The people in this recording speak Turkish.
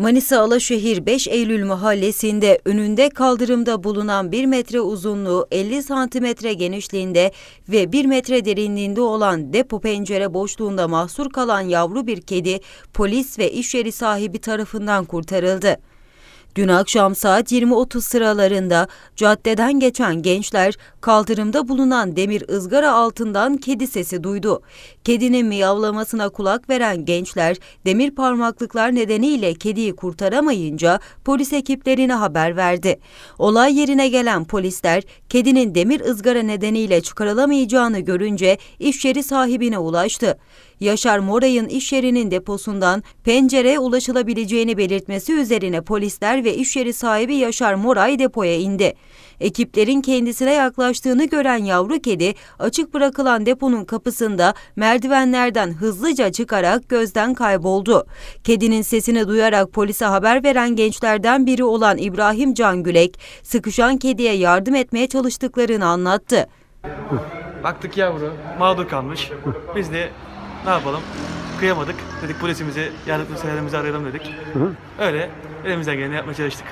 Manisa Alaşehir 5 Eylül mahallesinde önünde kaldırımda bulunan 1 metre uzunluğu 50 santimetre genişliğinde ve 1 metre derinliğinde olan depo pencere boşluğunda mahsur kalan yavru bir kedi polis ve iş yeri sahibi tarafından kurtarıldı. Dün akşam saat 20.30 sıralarında caddeden geçen gençler kaldırımda bulunan demir ızgara altından kedi sesi duydu. Kedinin miyavlamasına kulak veren gençler demir parmaklıklar nedeniyle kediyi kurtaramayınca polis ekiplerine haber verdi. Olay yerine gelen polisler kedinin demir ızgara nedeniyle çıkarılamayacağını görünce iş yeri sahibine ulaştı. Yaşar Moray'ın iş yerinin deposundan pencereye ulaşılabileceğini belirtmesi üzerine polisler ve iş yeri sahibi Yaşar Moray depoya indi. Ekiplerin kendisine yaklaştığını gören yavru kedi açık bırakılan deponun kapısında merdivenlerden hızlıca çıkarak gözden kayboldu. Kedinin sesini duyarak polise haber veren gençlerden biri olan İbrahim Cangülek, sıkışan kediye yardım etmeye çalıştıklarını anlattı. Baktık yavru mağdur kalmış. Biz de ne yapalım? Kıyamadık. Dedik polisimizi, yardımcı arayalım dedik. Öyle elimizden geleni yapmaya çalıştık.